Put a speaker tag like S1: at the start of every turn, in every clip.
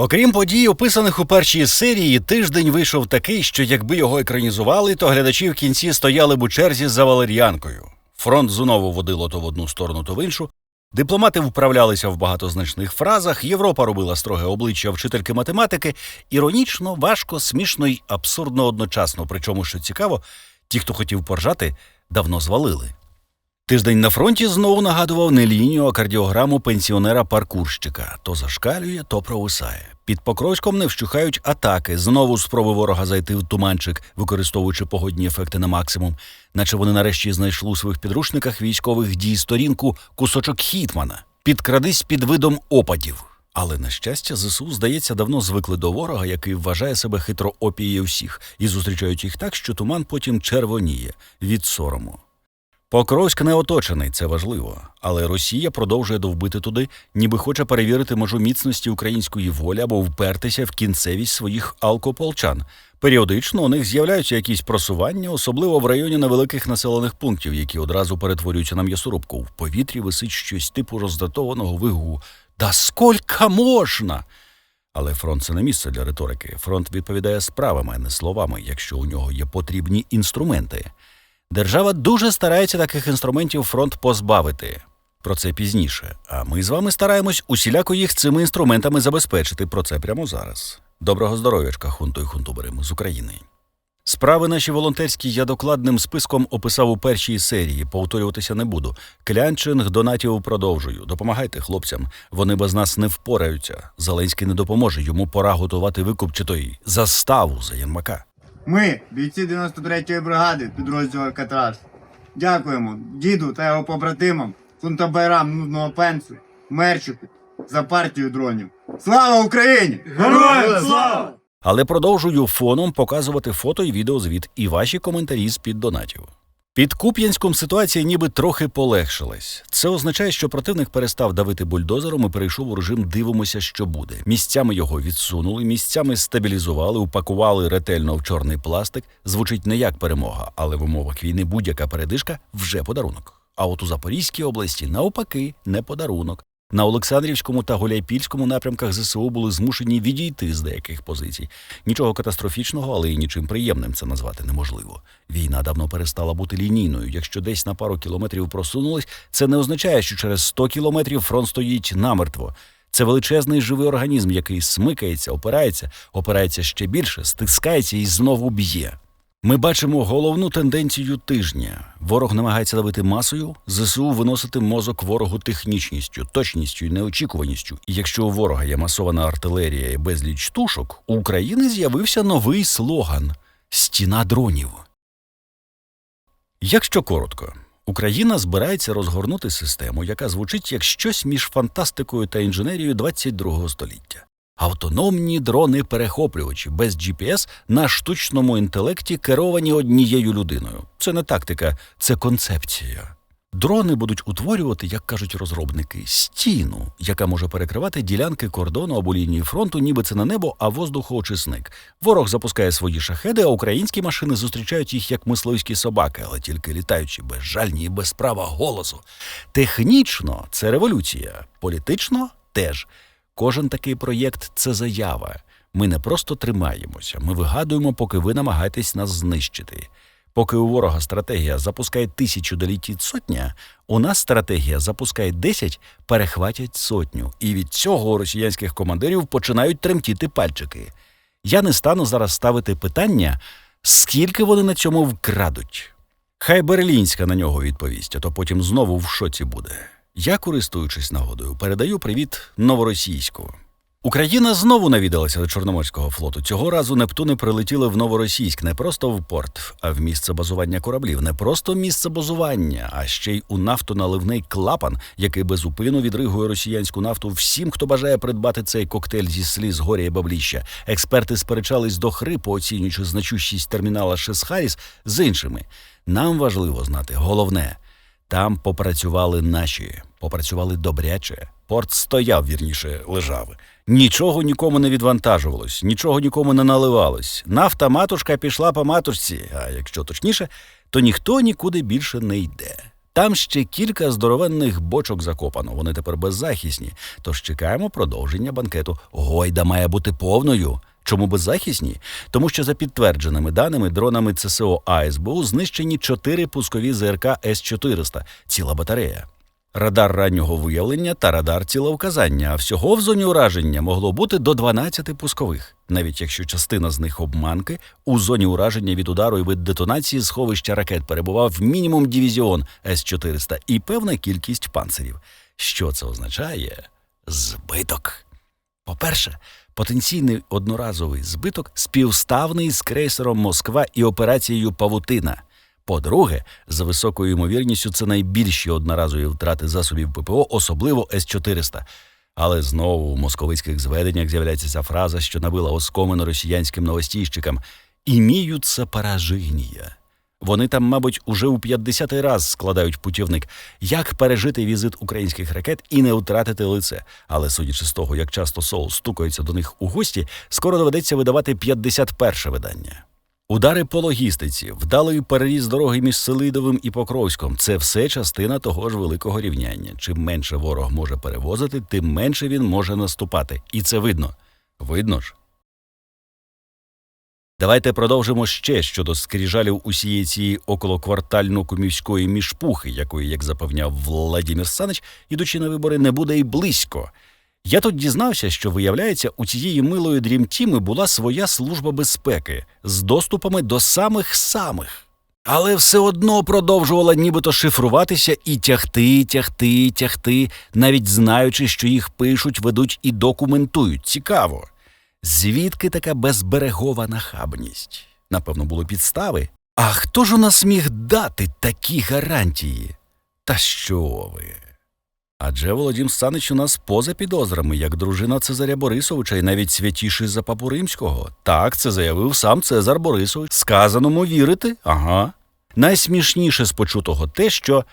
S1: Окрім подій, описаних у першій серії, тиждень вийшов такий, що якби його екранізували, то глядачі в кінці стояли б у черзі за валер'янкою. Фронт знову водило то в одну сторону, то в іншу. Дипломати вправлялися в багатозначних фразах, Європа робила строге обличчя вчительки математики, іронічно, важко, смішно й абсурдно одночасно. Причому, що цікаво, ті, хто хотів поржати, давно звалили. Тиждень на фронті знову нагадував не лінію, а кардіограму пенсіонера-паркурщика. То зашкалює, то провисає. Під Покровськом не вщухають атаки, знову спроби ворога зайти в туманчик, використовуючи погодні ефекти на максимум, наче вони нарешті знайшли у своїх підручниках військових дій сторінку кусочок Хітмана. Підкрадись під видом опадів. Але на щастя, ЗСУ, здається, давно звикли до ворога, який вважає себе хитро опіє всіх, і зустрічають їх так, що туман потім червоніє від сорому. Покровськ не оточений, це важливо, але Росія продовжує довбити туди, ніби хоче перевірити межу міцності української волі або впертися в кінцевість своїх алкополчан. Періодично у них з'являються якісь просування, особливо в районі невеликих населених пунктів, які одразу перетворюються на м'ясорубку. В повітрі висить щось типу роздратованого вигуку. Да скільки можна? Але фронт це не місце для риторики. Фронт відповідає справами, а не словами, якщо у нього є потрібні інструменти. Держава дуже старається таких інструментів фронт позбавити. Про це пізніше. А ми з вами стараємось усіляко їх цими інструментами забезпечити. Про це прямо зараз. Доброго здоров'ячка, хунту і хунтуберимо з України. Справи наші волонтерські я докладним списком описав у першій серії. Повторюватися не буду. Клянчинг донатів продовжую. Допомагайте хлопцям. Вони без нас не впораються. Зеленський не допоможе. Йому пора готувати викуп чи той заставу за Єрмака.
S2: Ми, бійці 93-ї бригади підрозділу Алькатрас, дякуємо діду та його побратимам, фунтабайрам нудного пенсу, мерчику за партію дронів. Слава Україні!
S3: Героям слава!
S1: Але продовжую фоном показувати фото і відеозвіт і ваші коментарі з під донатів. Під Куп'янськом ситуація ніби трохи полегшилась. Це означає, що противник перестав давити бульдозером і перейшов у режим дивимося, що буде. Місцями його відсунули, місцями стабілізували, упакували ретельно в чорний пластик. Звучить не як перемога, але в умовах війни будь-яка передишка вже подарунок. А от у Запорізькій області навпаки не подарунок. На Олександрівському та Гуляйпільському напрямках ЗСУ були змушені відійти з деяких позицій. Нічого катастрофічного, але й нічим приємним це назвати неможливо. Війна давно перестала бути лінійною. Якщо десь на пару кілометрів просунулись, це не означає, що через 100 кілометрів фронт стоїть намертво. Це величезний живий організм, який смикається, опирається, опирається ще більше, стискається і знову б'є. Ми бачимо головну тенденцію тижня. Ворог намагається давити масою, ЗСУ виносити мозок ворогу технічністю, точністю і неочікуваністю. І якщо у ворога є масована артилерія і безліч тушок, у України з'явився новий слоган Стіна дронів. Якщо коротко, Україна збирається розгорнути систему, яка звучить як щось між фантастикою та інженерією 22 століття. Автономні дрони-перехоплювачі без GPS на штучному інтелекті керовані однією людиною. Це не тактика, це концепція. Дрони будуть утворювати, як кажуть розробники, стіну, яка може перекривати ділянки кордону або лінії фронту, ніби це не небо, а воздухоочисник. Ворог запускає свої шахеди, а українські машини зустрічають їх як мисливські собаки, але тільки літаючі, безжальні і без права голосу. Технічно це революція, політично теж. Кожен такий проєкт це заява. Ми не просто тримаємося, ми вигадуємо, поки ви намагаєтесь нас знищити. Поки у ворога стратегія запускає тисячу долітіть сотня, у нас стратегія запускає десять, перехватять сотню. І від цього у росіянських командирів починають тремтіти пальчики. Я не стану зараз ставити питання, скільки вони на цьому вкрадуть. Хай Берлінська на нього відповість, а то потім знову в шоці буде. Я, користуючись нагодою, передаю привіт новоросійську. Україна знову навідалася до Чорноморського флоту. Цього разу Нептуни прилетіли в Новоросійськ не просто в порт, а в місце базування кораблів. Не просто місце базування, а ще й у нафтоналивний клапан, який безупину відригує росіянську нафту всім, хто бажає придбати цей коктейль зі сліз, горя і бабліща. Експерти сперечались до хрипу, оцінюючи значущість термінала Шесхаріс з іншими. Нам важливо знати головне. Там попрацювали наші, попрацювали добряче. Порт стояв, вірніше, лежав. Нічого нікому не відвантажувалось, нічого нікому не наливалось. Нафта матушка пішла по матушці, а якщо точніше, то ніхто нікуди більше не йде. Там ще кілька здоровенних бочок закопано. Вони тепер беззахисні. Тож чекаємо продовження банкету. Гойда має бути повною. Чому беззахисні? Тому що за підтвердженими даними дронами ЦСО АСБУ знищені чотири пускові ЗРК С-400, ціла батарея. Радар раннього виявлення та радар ціловказання, а всього в зоні ураження могло бути до 12 пускових. Навіть якщо частина з них обманки, у зоні ураження від удару і від детонації сховища ракет перебував мінімум дивізіон С-400 і певна кількість панцирів. Що це означає? Збиток. По-перше, потенційний одноразовий збиток співставний з крейсером Москва і операцією Павутина. По-друге, за високою ймовірністю, це найбільші одноразові втрати засобів ППО, особливо С-400. Але знову у московицьких зведеннях з'являється ця фраза, що набила оскомину росіянським новостійщикам «іміються пораження». Вони там, мабуть, уже у 50-й раз складають путівник, як пережити візит українських ракет і не втратити лице. Але судячи з того, як часто Сол стукається до них у гості, скоро доведеться видавати 51-ше видання. Удари по логістиці, вдалий переріз дороги між Селидовим і Покровськом це все частина того ж великого рівняння. Чим менше ворог може перевозити, тим менше він може наступати. І це видно. Видно ж. Давайте продовжимо ще щодо скріжалів усієї цієї околоквартально-кумівської мішпухи, якої, як запевняв Владимир Санич, ідучи на вибори, не буде й близько. Я тут дізнався, що, виявляється, у цієї милої дрімтіми була своя служба безпеки з доступами до самих самих. Але все одно продовжувала нібито шифруватися і тягти, тягти, тягти, навіть знаючи, що їх пишуть, ведуть і документують. Цікаво. Звідки така безберегова нахабність? Напевно, були підстави. А хто ж у нас міг дати такі гарантії? Та що ви? Адже Володім Санич у нас поза підозрами, як дружина Цезаря Борисовича і навіть святіший за папу римського. Так, це заявив сам Цезар Борисович. Сказаному вірити? Ага. Найсмішніше з почутого те, що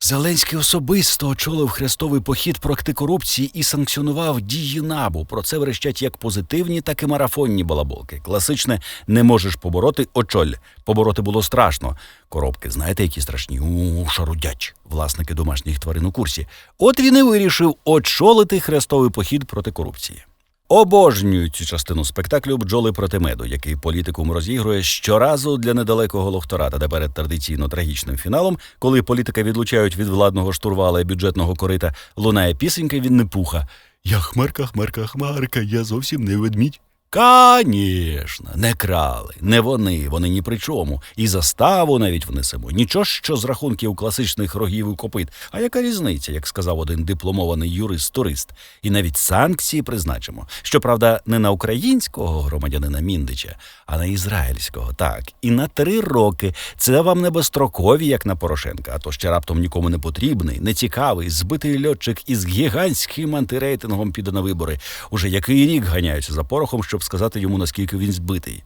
S1: Зеленський особисто очолив хрестовий похід проти корупції і санкціонував дії набу. Про це верещать як позитивні, так і марафонні балаболки. Класичне не можеш побороти очоль. Побороти було страшно. Коробки, знаєте, які страшні? У шарудять власники домашніх тварин у курсі. От він і вирішив очолити хрестовий похід проти корупції. Обожнюю цю частину спектаклю бджоли проти меду, який політикум розігрує щоразу для недалекого лохтората, де перед традиційно трагічним фіналом, коли політика відлучають від владного штурвала і бюджетного корита, лунає пісенька від непуха. Я хмарка, хмарка, хмарка, я зовсім не ведмідь. Канішно, не крали, не вони, вони ні при чому. І заставу навіть внесемо. Нічого, що з рахунків класичних рогів і копит. А яка різниця, як сказав один дипломований юрист-турист? І навіть санкції призначимо. Щоправда, не на українського громадянина Міндича, а на ізраїльського. Так, і на три роки. Це вам не безстрокові, як на Порошенка, а то ще раптом нікому не потрібний, нецікавий, збитий льотчик із гігантським антирейтингом піде на вибори. Уже який рік ганяються за порохом, щоб сказати йому, наскільки він збитий.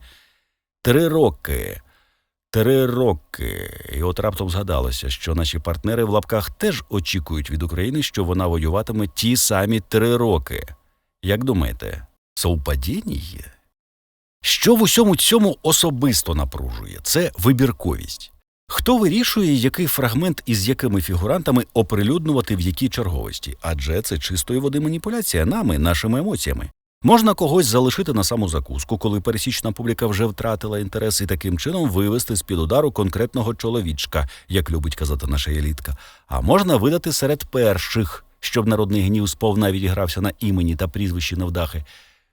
S1: Три роки. Три роки. І от раптом згадалося, що наші партнери в лапках теж очікують від України, що вона воюватиме ті самі три роки. Як думаєте, совпадіння? Що в усьому цьому особисто напружує? Це вибірковість. Хто вирішує, який фрагмент із якими фігурантами оприлюднувати в якій черговості? Адже це чистої води маніпуляція нами, нашими емоціями. Можна когось залишити на саму закуску, коли пересічна публіка вже втратила інтерес, і таким чином вивести з під удару конкретного чоловічка, як любить казати наша елітка. А можна видати серед перших, щоб народний гнів сповна відігрався на імені та прізвищі навдахи.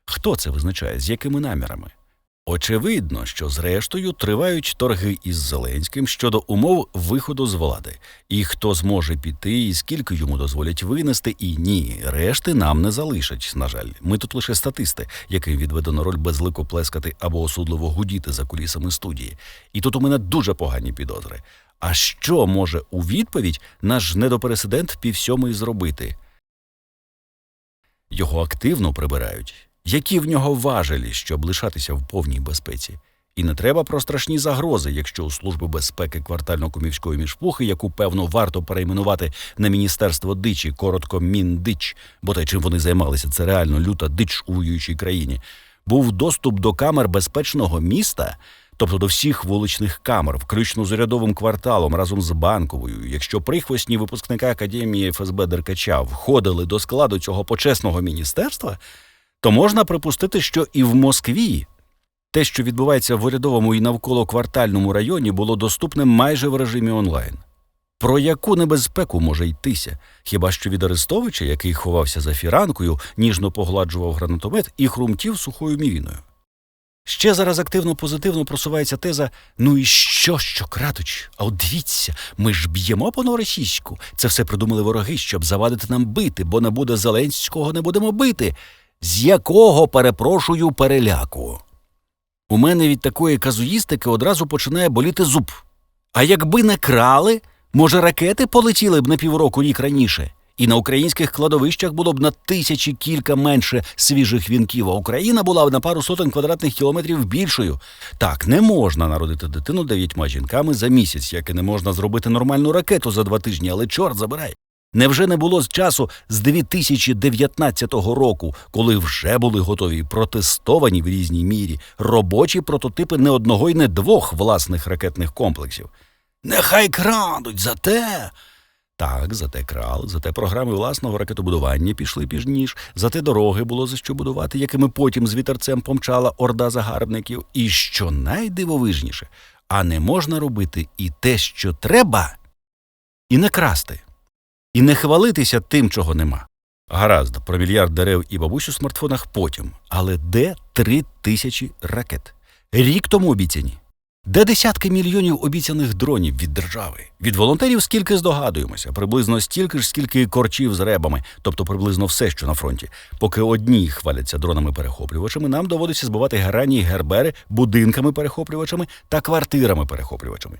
S1: Хто це визначає, з якими намірами? Очевидно, що зрештою тривають торги із Зеленським щодо умов виходу з влади, і хто зможе піти, і скільки йому дозволять винести, і ні, решти нам не залишать. На жаль, ми тут лише статисти, яким відведено роль безлико плескати або осудливо гудіти за кулісами студії. І тут у мене дуже погані підозри. А що може у відповідь наш недопересидент півсьомий зробити? Його активно прибирають. Які в нього важелі, щоб лишатися в повній безпеці? І не треба про страшні загрози, якщо у Служби безпеки квартально-комівської мішпухи, яку певно варто перейменувати на Міністерство дичі, коротко Міндич, бо те, чим вони займалися, це реально люта дич у воюючій країні, був доступ до камер безпечного міста, тобто до всіх вуличних камер, включно з урядовим кварталом разом з банковою. Якщо прихвостні випускники Академії ФСБ Деркача входили до складу цього почесного міністерства, то можна припустити, що і в Москві те, що відбувається в урядовому і навколо квартальному районі, було доступне майже в режимі онлайн. Про яку небезпеку може йтися? Хіба що від Арестовича, який ховався за фіранкою, ніжно погладжував гранатомет і хрумтів сухою мівіною? Ще зараз активно позитивно просувається теза: ну і що, що краточ? А от дивіться, ми ж б'ємо по новоросійську. Це все придумали вороги, щоб завадити нам бити, бо не буде Зеленського, не будемо бити. З якого, перепрошую, переляку? У мене від такої казуїстики одразу починає боліти зуб. А якби не крали, може, ракети полетіли б на півроку рік раніше, і на українських кладовищах було б на тисячі кілька менше свіжих вінків, а Україна була б на пару сотень квадратних кілометрів більшою. Так, не можна народити дитину дев'ятьма жінками за місяць, як і не можна зробити нормальну ракету за два тижні, але чорт забирай. Невже не було з часу з 2019 року, коли вже були готові протестовані в різній мірі робочі прототипи не одного й не двох власних ракетних комплексів? Нехай крадуть, зате. Так, зате крали, зате програми власного ракетобудування пішли піжніж, зате дороги було за що будувати, якими потім з вітерцем помчала орда загарбників. І що найдивовижніше, а не можна робити і те, що треба, і не красти і не хвалитися тим, чого нема. Гаразд, про мільярд дерев і бабусь у смартфонах потім. Але де три тисячі ракет? Рік тому обіцяні. Де десятки мільйонів обіцяних дронів від держави? Від волонтерів скільки здогадуємося, приблизно стільки ж, скільки корчів з ребами, тобто приблизно все, що на фронті. Поки одні хваляться дронами-перехоплювачами, нам доводиться збивати герані гербери будинками-перехоплювачами та квартирами-перехоплювачами.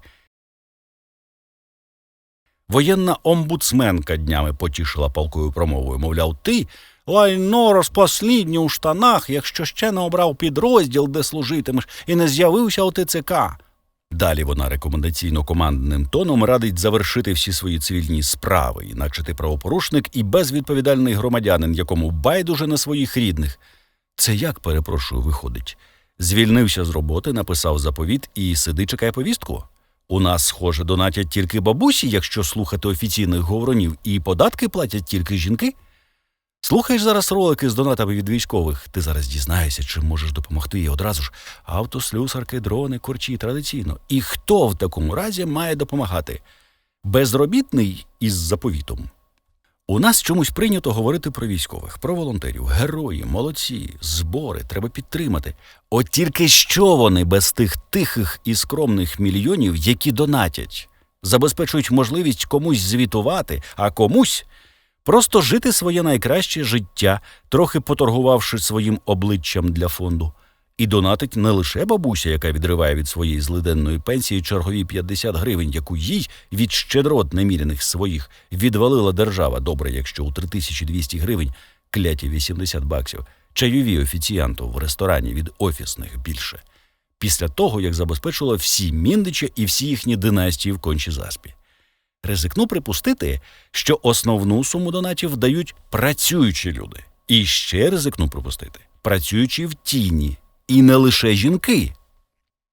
S1: Воєнна омбудсменка днями потішила палкою промовою. Мовляв, ти лайно розпослідню у штанах, якщо ще не обрав підрозділ, де служитимеш, і не з'явився у ТЦК. Далі вона рекомендаційно-командним тоном радить завершити всі свої цивільні справи, інакше ти правопорушник і безвідповідальний громадянин, якому байдуже на своїх рідних. Це як, перепрошую, виходить? Звільнився з роботи, написав заповіт і сиди чекає повістку? У нас, схоже, донатять тільки бабусі, якщо слухати офіційних говорунів, і податки платять тільки жінки. Слухаєш зараз ролики з донатами від військових, ти зараз дізнаєшся, чим можеш допомогти і одразу ж авто, слюсарки, дрони, корчі традиційно. І хто в такому разі має допомагати? Безробітний із заповітом. У нас чомусь прийнято говорити про військових, про волонтерів, герої, молодці, збори, треба підтримати. От тільки що вони без тих тихих і скромних мільйонів, які донатять, забезпечують можливість комусь звітувати, а комусь просто жити своє найкраще життя, трохи поторгувавши своїм обличчям для фонду. І донатить не лише бабуся, яка відриває від своєї злиденної пенсії чергові 50 гривень, яку їй від щедрот неміряних своїх відвалила держава. Добре, якщо у 3200 гривень кляті 80 баксів, чайові офіціанту в ресторані від офісних більше. Після того, як забезпечила всі міндича і всі їхні династії в кончі заспі. Ризикну припустити, що основну суму донатів дають працюючі люди. І ще ризикну припустити, працюючі в тіні, і не лише жінки.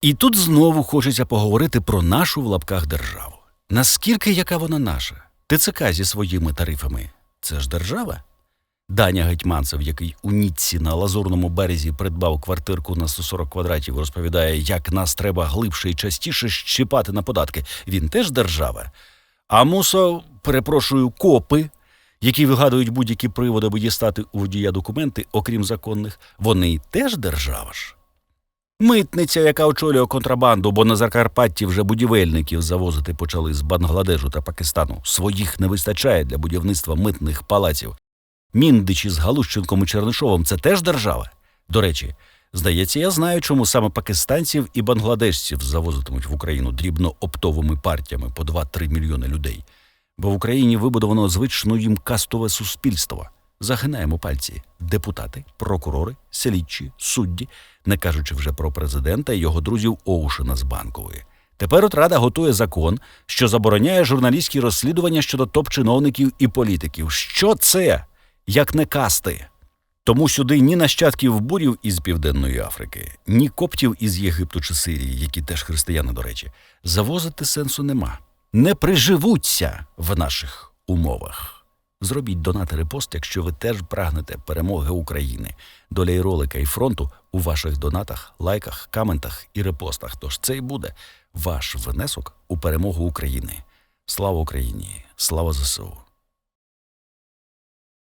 S1: І тут знову хочеться поговорити про нашу в лапках державу. Наскільки яка вона наша? ТЦК зі своїми тарифами це ж держава? Даня Гетьманцев, який у Ніцці на лазурному березі придбав квартирку на 140 квадратів, розповідає, як нас треба глибше і частіше щипати на податки. Він теж держава. А мусо, перепрошую, копи, які вигадують будь-які приводи, аби дістати у водія документи, окрім законних, вони теж держава ж. Митниця, яка очолює контрабанду, бо на Закарпатті вже будівельників завозити почали з Бангладежу та Пакистану. Своїх не вистачає для будівництва митних палаців. Міндичі з Галущенком і Чернишовим це теж держава. До речі, здається, я знаю, чому саме пакистанців і бангладешців завозитимуть в Україну дрібно оптовими партіями по 2-3 мільйони людей. Бо в Україні вибудовано звично їм кастове суспільство. Загинаємо пальці депутати, прокурори, слідчі, судді, не кажучи вже про президента і його друзів Оушена з банкової. Тепер от Рада готує закон, що забороняє журналістські розслідування щодо топ-чиновників і політиків. Що це? Як не касти? Тому сюди ні нащадків бурів із Південної Африки, ні коптів із Єгипту чи Сирії, які теж християни, до речі, завозити сенсу нема. Не приживуться в наших умовах. Зробіть донати репост, якщо ви теж прагнете перемоги України. Доля і ролика і фронту у ваших донатах, лайках, коментах і репостах. Тож це і буде ваш внесок у перемогу України. Слава Україні! Слава ЗСУ!